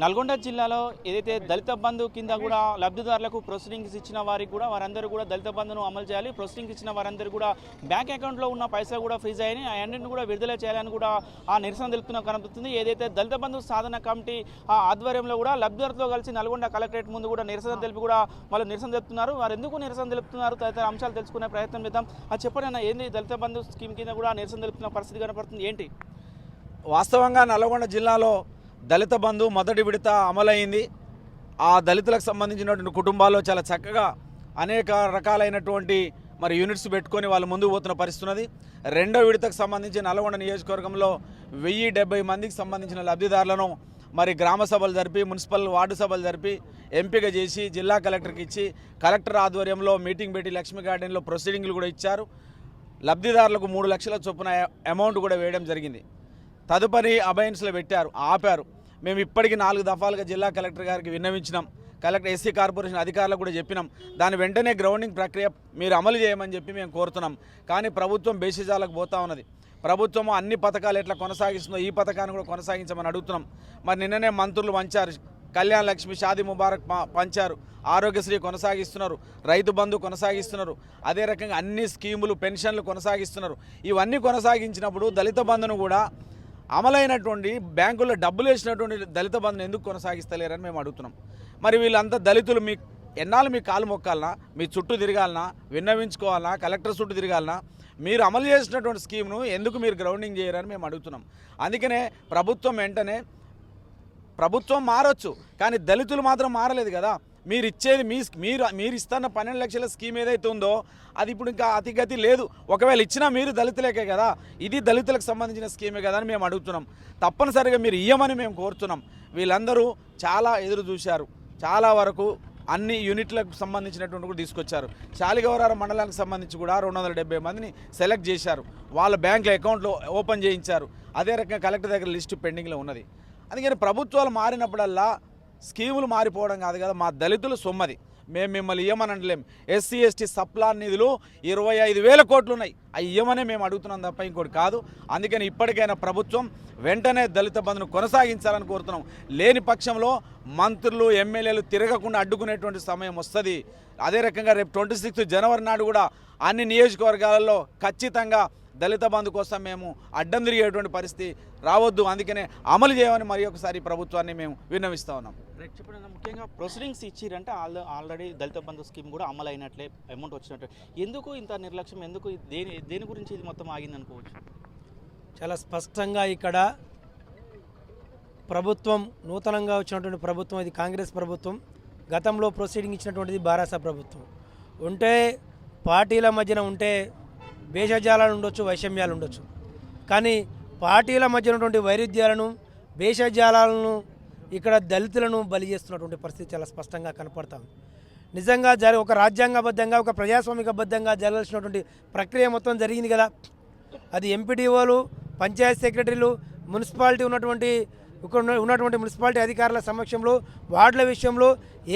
నల్గొండ జిల్లాలో ఏదైతే దళిత బంధు కింద కూడా లబ్ధిదారులకు ప్రొసీడింగ్స్ ఇచ్చిన వారికి కూడా వారందరూ కూడా దళిత బంధును అమలు చేయాలి. ప్రొసీడింగ్స్ ఇచ్చిన వారందరూ కూడా బ్యాంక్ అకౌంట్లో ఉన్న పైసలు కూడా ఫ్రీజ్ అయ్యాయి అన్నింటిని కూడా విడుదల చేయాలని కూడా ఆ నిరసన తెలుపుతున్న కనబడుతుంది. ఏదైతే దళిత బంధు సాధన కమిటీ ఆ ఆధ్వర్యంలో కూడా లబ్ధిదారులతో కలిసి నల్గొండ కలెక్టరేట్ ముందు కూడా నిరసన తెలిపి కూడా వాళ్ళు నిరసన తెలుపుతున్నారు. వారు ఎందుకు నిరసన తెలుపుతున్నారు? తదితర అంశాలు తెలుసుకునే ప్రయత్నం చేద్దాం. అది చెప్పండి ఏంది దళిత బంధు స్కీమ్ కింద కూడా నిరసన తెలుపుతున్న పరిస్థితి కనపడుతుంది? ఏంటి? వాస్తవంగా నల్గొండ జిల్లాలో దళిత బంధు మొదటి విడత అమలైంది. ఆ దళితులకు సంబంధించినటువంటి కుటుంబాల్లో చాలా చక్కగా అనేక రకాలైనటువంటి మరి యూనిట్స్ పెట్టుకొని వాళ్ళు ముందుకు పోతున్న పరిస్థితున్నది. రెండో విడతకు సంబంధించి నల్గొండ నియోజకవర్గంలో వెయ్యి డెబ్బై మందికి సంబంధించిన లబ్ధిదారులను మరి గ్రామ సభలు జరిపి మున్సిపల్ వార్డు సభలు జరిపి ఎంపిక చేసి జిల్లా కలెక్టర్కి ఇచ్చి కలెక్టర్ ఆధ్వర్యంలో మీటింగ్ పెట్టి లక్ష్మీ గార్డెన్లో ప్రొసీడింగ్లు కూడా ఇచ్చారు. లబ్ధిదారులకు మూడు లక్షల చొప్పున అమౌంట్ కూడా వేయడం జరిగింది. తదుపరి అబయన్స్లో పెట్టారు ఆపారు. మేము ఇప్పటికి నాలుగు దఫాలుగా జిల్లా కలెక్టర్ గారికి విన్నవించినాం. కలెక్టర్ ఎస్సీ కార్పొరేషన్ అధికారులకు కూడా చెప్పినాం. దాని వెంటనే గ్రౌండింగ్ ప్రక్రియ మీరు అమలు చేయమని చెప్పి మేము కోరుతున్నాం. కానీ ప్రభుత్వం బేసిజాలకు పోతా ఉన్నది. ప్రభుత్వం అన్ని పథకాలు ఎట్లా కొనసాగిస్తుందో ఈ పథకాన్ని కూడా కొనసాగించమని అడుగుతున్నాం. మరి నిన్ననే మంత్రులు వంచారు. కళ్యాణ లక్ష్మి షాదీ ముబారక్ పంచారు. ఆరోగ్యశ్రీ కొనసాగిస్తున్నారు. రైతు బంధు కొనసాగిస్తున్నారు. అదే రకంగా అన్ని స్కీములు పెన్షన్లు కొనసాగిస్తున్నారు. ఇవన్నీ కొనసాగించినప్పుడు దళిత బంధును కూడా అమలైనటువంటి బ్యాంకుల్లో డబ్బులు వేసినటువంటి దళిత బంధుని ఎందుకు కొనసాగిస్తలేరని మేము అడుగుతున్నాం. మరి వీళ్ళంతా దళితులు మీ ఎన్నాళ్ళు మీ కాలు మొక్కాలనా? మీ చుట్టూ తిరగాలనా? విన్నవించుకోవాలనా? కలెక్టర్ చుట్టూ తిరగాలనా? మీరు అమలు చేసినటువంటి స్కీమ్ను ఎందుకు మీరు గ్రౌండింగ్ చేయరని మేము అడుగుతున్నాం. అందుకనే ప్రభుత్వం వెంటనే ప్రభుత్వం మారొచ్చు కానీ దళితులు మాత్రం మారలేదు కదా. మీరు ఇచ్చేది మీ మీరు మీరు ఇస్తున్న పన్నెండు లక్షల స్కీమ్ ఏదైతే ఉందో అది ఇప్పుడు ఇంకా అతిగతి లేదు. ఒకవేళ ఇచ్చినా మీరు దళితులకే కదా. ఇది దళితులకు సంబంధించిన స్కీమే కదా అని మేము అడుగుతున్నాం. తప్పనిసరిగా మీరు ఇయ్యమని మేము కోరుతున్నాం. వీళ్ళందరూ చాలా ఎదురు చూశారు. చాలా వరకు అన్ని యూనిట్లకు సంబంధించినటువంటి కూడా తీసుకొచ్చారు. శాలిగౌరారం మండలానికి సంబంధించి కూడా రెండు వందల డెబ్బై మందిని సెలెక్ట్ చేశారు. వాళ్ళ బ్యాంకుల అకౌంట్లో ఓపెన్ చేయించారు. అదే రకంగా కలెక్టర్ దగ్గర లిస్టు పెండింగ్లో ఉన్నది. అందుకని ప్రభుత్వాలు మారినప్పుడల్లా స్కీములు మారిపోవడం కాదు కదా మా దళితులు సొమ్మది. మేము మిమ్మల్ని ఇవ్వమని ఎస్సీ ఎస్టీ సప్లా నిధులు ఇరవై ఐదు వేల కోట్లు ఉన్నాయి. అవి ఇవ్వమనే మేము అడుగుతున్నాం తప్ప ఇంకోటి కాదు. అందుకని ఇప్పటికైనా ప్రభుత్వం వెంటనే దళిత బంధును కొనసాగించాలని కోరుతున్నాం. లేని పక్షంలో మంత్రులు ఎమ్మెల్యేలు తిరగకుండా అడ్డుకునేటువంటి సమయం వస్తుంది. అదే రకంగా రేపు ట్వంటీ సిక్స్త్ జనవరి నాడు కూడా అన్ని నియోజకవర్గాలలో ఖచ్చితంగా దళిత బంధు కోసం మేము అడ్డం తిరిగేటువంటి పరిస్థితి రావద్దు. అందుకనే అమలు చేయమని మరి ఒకసారి ప్రభుత్వాన్ని మేము విన్నవిస్తా ఉన్నాం. రైట్ చెప్పండి అన్న, ముఖ్యంగా proceedings ఇచ్చిరంటే all already Dalit Bandhu scheme కూడా అమలు అయినట్లే అమౌంట్ వచ్చినట్టు ఎందుకు ఇంత నిర్లక్ష్యం? ఎందుకు దేని దేని గురించి ఇది మొత్తం ఆగింది అనుకోవచ్చు? చాలా స్పష్టంగా ఇక్కడ ప్రభుత్వం నూతనంగా వచ్చినటువంటి ప్రభుత్వం ఇది కాంగ్రెస్ ప్రభుత్వం గతంలో ప్రొసీడింగ్ ఇచ్చినటువంటిది బారాస ప్రభుత్వం. ఉంటే పార్టీల మధ్యన ఉంటే భేషజాలాలు ఉండొచ్చు వైషమ్యాలు ఉండొచ్చు. కానీ పార్టీల మధ్య ఉన్నటువంటి వైరుధ్యాలను భేషజాలాలను ఇక్కడ దళితులను బలి చేస్తున్నటువంటి పరిస్థితి చాలా స్పష్టంగా కనపడతాం. నిజంగా జరి ఒక రాజ్యాంగబద్ధంగా ఒక ప్రజాస్వామికబద్ధంగా జరగాల్సినటువంటి ప్రక్రియ మొత్తం జరిగింది కదా. అది ఎంపీడీఓలు పంచాయత్ సెక్రటరీలు మున్సిపాలిటీ ఉన్నటువంటి ఇక్కడ ఉన్నటువంటి మున్సిపాలిటీ అధికారుల సమక్షంలో వార్డుల విషయంలో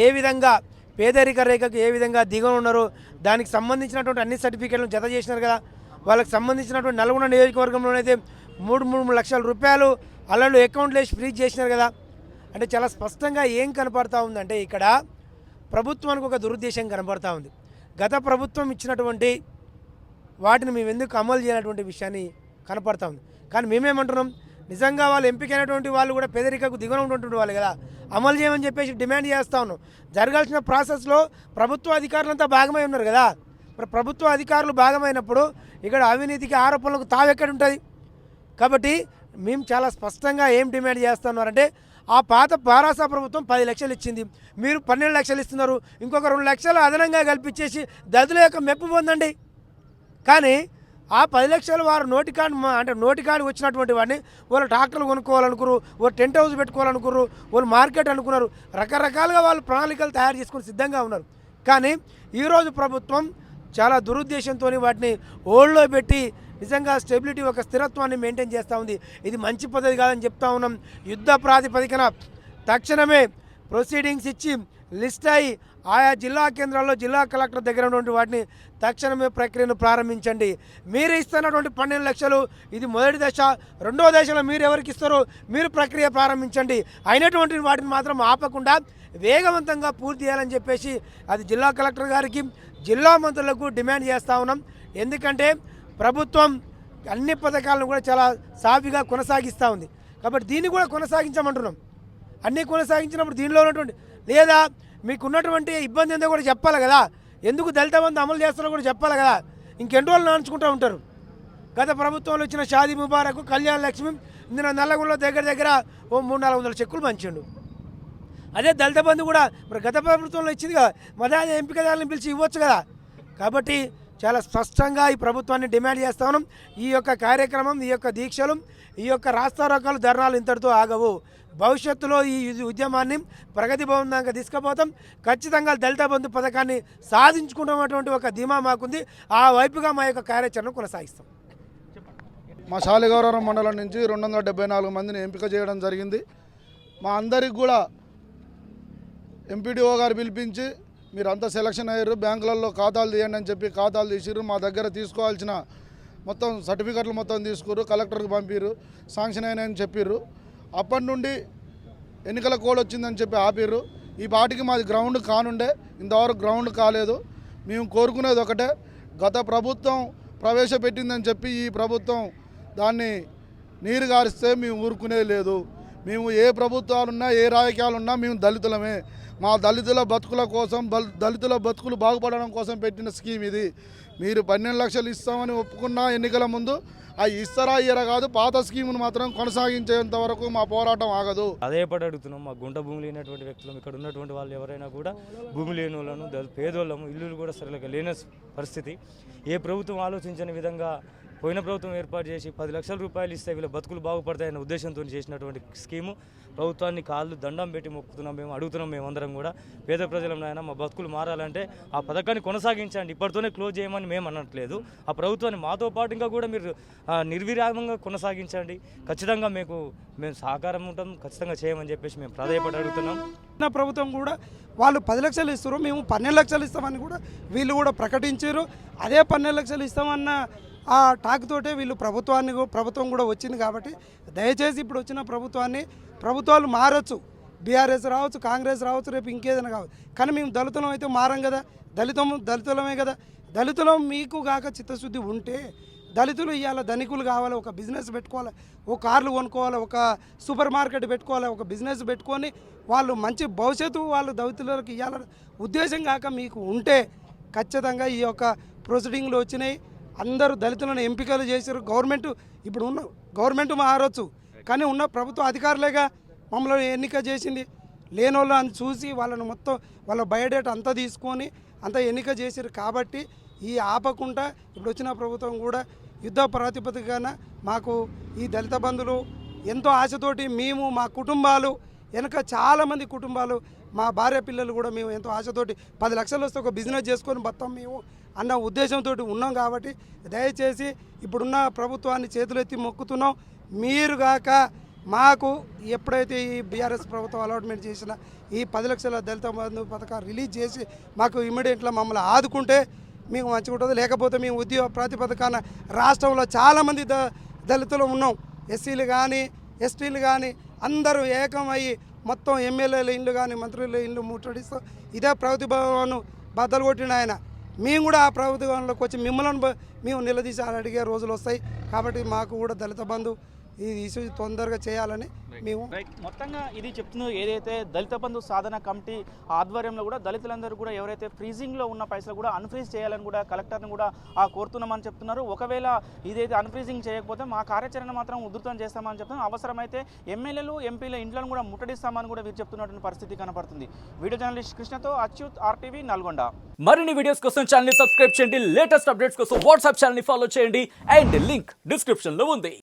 ఏ విధంగా పేదరిక రేఖకు ఏ విధంగా దిగువ ఉన్నారో దానికి సంబంధించినటువంటి అన్ని సర్టిఫికేట్లను జత చేసినారు కదా వాళ్ళకి సంబంధించినటువంటి నల్గొండ నియోజకవర్గంలోనైతే మూడు మూడు లక్షల రూపాయలు అల్లలు అకౌంట్లు వేసి ఫ్రీజ్ చేసినారు కదా. అంటే చాలా స్పష్టంగా ఏం కనపడతా ఉందంటే ఇక్కడ ప్రభుత్వానికి ఒక దురుద్దేశం కనపడతా ఉంది. గత ప్రభుత్వం ఇచ్చినటువంటి వాటిని మేము ఎందుకు అమలు చేయనటువంటి విషయాన్ని కనపడతా ఉంది. కానీ మేమేమంటున్నాం? నిజంగా వాళ్ళు ఎంపికైనటువంటి వాళ్ళు కూడా పేదరికకు దిగున ఉన్నటువంటి వాళ్ళు కదా. అమలు చేయమని చెప్పేసి డిమాండ్ చేస్తా ఉన్నాం. జరగాల్సిన ప్రాసెస్లో ప్రభుత్వ అధికారులంతా భాగమై ఉన్నారు కదా. మరి ప్రభుత్వ అధికారులు భాగమైనప్పుడు ఇక్కడ అవినీతికి ఆరోపణలకు తావెక్కడ ఉంటుంది కాబట్టి మేము చాలా స్పష్టంగా ఏం డిమాండ్ చేస్తున్నారంటే ఆ పాత పారాసా ప్రభుత్వం పది లక్షలు ఇచ్చింది. మీరు పన్నెండు లక్షలు ఇస్తున్నారు. ఇంకొక రెండు లక్షలు అదనంగా కల్పించేసి దళితుల యొక్క మెప్పు పొందండి. కానీ ఆ పది లక్షలు వారు నోటి మా- అంటే నోటి వచ్చినటువంటి వాడిని వాళ్ళు ట్రాక్టర్లు కొనుక్కోవాలనుకున్నారు వాళ్ళు టెంట్ హౌస్ పెట్టుకోవాలనుకున్నారు వాళ్ళు మార్కెట్ అనుకున్నారు. రకరకాలుగా వాళ్ళు ప్రణాళికలు తయారు చేసుకుని సిద్ధంగా ఉన్నారు. కానీ ఈరోజు ప్రభుత్వం చాలా దురుద్దేశంతో వాటిని ఓల్డ్లో పెట్టి నిజంగా స్టెబిలిటీ ఒక స్థిరత్వాన్ని మెయింటైన్ చేస్తూ ఉంది. ఇది మంచి పద్ధతి కాదని చెప్తా ఉన్నాం. యుద్ధ ప్రాతిపదికన తక్షణమే ప్రొసీడింగ్స్ ఇచ్చి లిస్ట్ అయి ఆయా జిల్లా కేంద్రాల్లో జిల్లా కలెక్టర్ దగ్గర ఉన్నటువంటి వాటిని తక్షణమే ప్రక్రియను ప్రారంభించండి. మీరు ఇస్తున్నటువంటి పన్నెండు లక్షలు ఇది మొదటి దశ. రెండో దశలో మీరు ఎవరికి ఇస్తారో మీరు ప్రక్రియ ప్రారంభించండి. అయినటువంటి వాటిని మాత్రం ఆపకుండా వేగవంతంగా పూర్తి చేయాలని చెప్పేసి అది జిల్లా కలెక్టర్ గారికి జిల్లా మంత్రులకు డిమాండ్ చేస్తూ ఉన్నాం. ఎందుకంటే ప్రభుత్వం అన్ని పథకాలను కూడా చాలా సాఫీగా కొనసాగిస్తూ ఉంది. కాబట్టి దీన్ని కూడా కొనసాగించమంటున్నాం. అన్నీ కొనసాగించినప్పుడు దీనిలో ఉన్నటువంటి లేదా మీకు ఉన్నటువంటి ఇబ్బంది ఏందో కూడా చెప్పాలి కదా. ఎందుకు దళిత బంధు అమలు చేస్తారో కూడా చెప్పాలి కదా. ఇంకెన్ని రోజులు నాంచుకుంటూ ఉంటారు? గత ప్రభుత్వంలో వచ్చిన షాదీ ముబారక్ కళ్యాణ లక్ష్మి నిన్న నల్లగొండలో దగ్గర దగ్గర ఓ మూడు నాలుగు వందల చెక్కులు పంచిండు. అదే దళిత బంధు కూడా మరి గత ప్రభుత్వంలో ఇచ్చింది కదా. మరి ఎంపికదారులను పిలిచి ఇవ్వచ్చు కదా. కాబట్టి చాలా స్పష్టంగా ఈ ప్రభుత్వాన్ని డిమాండ్ చేస్తా ఉన్నాం. ఈ యొక్క కార్యక్రమం ఈ యొక్క దీక్షలు ఈ యొక్క రాస్తారోకాలు ధర్నాలు ఇంతటితో ఆగవు. భవిష్యత్తులో ఈ ఉద్యమాన్ని ప్రగతి భవన్ దాకా తీసుకుపోతాం. ఖచ్చితంగా దళిత బంధు పథకాన్ని సాధించుకున్నటువంటి ఒక ధీమా మాకుంది. ఆ వైపుగా మా యొక్క కార్యాచరణ కొనసాగిస్తాం. మా శాలిగౌరవం మండలం నుంచి రెండు వందల డెబ్బై నాలుగు మందిని ఎంపిక చేయడం జరిగింది. మా అందరికి కూడా ఎంపీడీఓ గారు పిలిపించి మీరు అంతా సెలక్షన్ అయ్యారు బ్యాంకులలో ఖాతాలు తీయండి అని చెప్పి ఖాతాలు తీసిర్రు. మా దగ్గర తీసుకోవాల్సిన మొత్తం సర్టిఫికెట్లు మొత్తం తీసుకురు కలెక్టర్కి పంపిర్రు శాంక్షన్ అయినాయని చెప్పిర్రు. అప్పటి నుండి ఎన్నికల కోడ్ వచ్చిందని చెప్పి ఆపిర్రు. ఈ పాటికి మాది గ్రౌండ్ కానుండే. ఇంతవరకు గ్రౌండ్ కాలేదు. మేము కోరుకునేది ఒకటే గత ప్రభుత్వం ప్రవేశపెట్టిందని చెప్పి ఈ ప్రభుత్వం దాన్ని నీరు గారిస్తే మేము ఊరుకునేది లేదు. మేము ఏ ప్రభుత్వాలున్నా ఏ రాజకీయాలున్నా మేము దళితులమే. మా దళితుల బతుకుల కోసం బల్- దళితుల బతుకులు బాగుపడడం కోసం పెట్టిన స్కీమ్ ఇది. మీరు పన్నెండు లక్షలు ఇస్తామని ఒప్పుకున్న ఎన్నికల ముందు అవి ఇస్తారా ఇయ్యరా కాదు పాత స్కీమును మాత్రం కొనసాగించేంత వరకు మా పోరాటం ఆగదు. అదే పడి అడుగుతున్నాం. మా గుంట భూమి లేనటువంటి వ్యక్తులు ఇక్కడ ఉన్నటువంటి వాళ్ళు ఎవరైనా కూడా భూమి లేని వాళ్ళను పేదోళ్ళము ఇల్లులు కూడా సరిగ్గా లేని పరిస్థితి. ఏ ప్రభుత్వం ఆలోచించని విధంగా పోయిన ప్రభుత్వం ఏర్పాటు చేసి పది లక్షల రూపాయలు ఇస్తే వీళ్ళ బతుకులు బాగుపడతాయన్న ఉద్దేశంతో చేసినటువంటి స్కీము. ప్రభుత్వాన్ని కాళ్ళు దండం పెట్టి మొక్కుతున్నాం మేము అడుగుతున్నాం మేమందరం కూడా. పేద ప్రజలం నాయన మా బతుకులు మారాలంటే ఆ పథకాన్ని కొనసాగించండి. ఇప్పటితోనే క్లోజ్ చేయమని మేము అనట్లేదు. ఆ ప్రభుత్వాన్ని మాతో పాటు ఇంకా కూడా మీరు నిర్విరామంగా కొనసాగించండి. ఖచ్చితంగా మీకు మేము సహకారం ఉంటాం ఖచ్చితంగా చేయమని చెప్పేసి మేము ప్రాధాయపడి అడుగుతున్నాం. నా ప్రభుత్వం కూడా వాళ్ళు పది లక్షలు ఇస్తారు మేము పన్నెండు లక్షలు ఇస్తామని కూడా వీళ్ళు కూడా ప్రకటించారు. అదే పన్నెండు లక్షలు ఇస్తామన్న ఆ టాక్ తోటే వీళ్ళు ప్రభుత్వాన్ని ప్రభుత్వం కూడా వచ్చింది కాబట్టి దయచేసి ఇప్పుడు వచ్చిన ప్రభుత్వాన్ని ప్రభుత్వాలు మారచ్చు. బీఆర్ఎస్ రావచ్చు కాంగ్రెస్ రావచ్చు రేపు ఇంకేదైనా కావచ్చు. కానీ మేము దళితులం అయితే మారం కదా. దళితం దళితులమే కదా. దళితులం మీకు కాక చిత్తశుద్ధి ఉంటే దళితులు ఇవాళ ధనికులు కావాలి ఒక బిజినెస్ పెట్టుకోవాలి ఒక కార్లు కొనుక్కోవాలి ఒక సూపర్ మార్కెట్ పెట్టుకోవాలి ఒక బిజినెస్ పెట్టుకొని వాళ్ళు మంచి భవిష్యత్తు వాళ్ళు దళితులకు ఇవ్వాలని ఉద్దేశం కాక మీకు ఉంటే ఖచ్చితంగా ఈ యొక్క ప్రొసీడింగ్లు వచ్చినాయి. అందరూ దళితులను ఎంపికలు చేశారు. గవర్నమెంట్ ఇప్పుడు ఉన్న గవర్నమెంట్ మారవచ్చు కానీ ఉన్న ప్రభుత్వ అధికారులేగా మమ్మల్ని ఎన్నిక చేసింది. లేని వాళ్ళని చూసి వాళ్ళని మొత్తం వాళ్ళ బయోడేటా అంతా తీసుకొని అంతా ఎన్నిక చేశారు. కాబట్టి ఈ ఆపకుండా ఇప్పుడు వచ్చిన ప్రభుత్వం కూడా యుద్ధ ప్రాతిపదికన మాకు ఈ దళిత బంధువులు ఎంతో ఆశతోటి మేము మా కుటుంబాలు వెనక చాలామంది కుటుంబాలు మా భార్య పిల్లలు కూడా మేము ఎంతో ఆశతోటి పది లక్షలు వస్తే ఒక బిజినెస్ చేసుకొని బతాం మేము అన్న ఉద్దేశంతో ఉన్నాం కాబట్టి దయచేసి ఇప్పుడున్న ప్రభుత్వాన్ని చేతులెత్తి మొక్కుతున్నాం. మీరు కాక మాకు ఎప్పుడైతే ఈ బీఆర్ఎస్ ప్రభుత్వం అలాట్మెంట్ చేసిన ఈ పది లక్షల దళిత బంధు పథకాలు రిలీజ్ చేసి మాకు ఇమీడియట్లో మమ్మల్ని ఆదుకుంటే మీకు మంచిగా ఉంటుంది. లేకపోతే మేము ఉద్యోగ ప్రాతిపదికన రాష్ట్రంలో చాలామంది ద దళితులు ఉన్నాం. ఎస్సీలు కానీ ఎస్టీలు కానీ అందరూ ఏకమయ్యి మొత్తం ఎమ్మెల్యేల ఇల్లు కానీ మంత్రుల ఇల్లు ముట్టడిస్తూ ఇదే ప్రతిభవన్ బద్దలు కొట్టిన ఆయన. మేము కూడా ఆ ప్రభుత్వంలోకి వచ్చి మిమ్మల్ని మేము నిలదీసి అడిగే రోజులు వస్తాయి. కాబట్టి మాకు కూడా దళిత బంధు ఇష్యూ తొందరగా చేయాలని మేము మొత్తంగా ఇది చెప్తున్నారు ఏదైతే దళిత బంధు సాధన కమిటీ ఆధ్వర్యంలో కూడా దళితులందరూ కూడా ఎవరైతే ఫ్రీజింగ్లో ఉన్న పైసలు కూడా అన్ఫ్రీజ్ చేయాలని కూడా కలెక్టర్ని కూడా ఆ కోరుతున్నామని చెప్తున్నారు. ఒకవేళ ఇదైతే అన్ఫ్రీజింగ్ చేయకపోతే మా కార్యాచరణ మాత్రం ఉధృతం చేస్తామని చెప్తున్నారు. అవసరమైతే ఎమ్మెల్యేలు ఎంపీల ఇండ్లను కూడా ముట్టడిస్తామని కూడా వీరు చెప్తున్నటువంటి పరిస్థితి కనపడుతుంది. వీడియో జర్నలిస్ట్ కృష్ణతో అచ్యుత్ ఆర్టీవీ నల్గొండ. మరిన్ని వీడియోస్ కోసం ఛానల్ సబ్స్క్రైబ్ చేయండి. లేటెస్ట్ అప్డేట్స్ కోసం వాట్సాప్ ఛానల్ ఫాలో చేయండి. అండ్ లింక్ డిస్క్రిప్షన్లో ఉంది.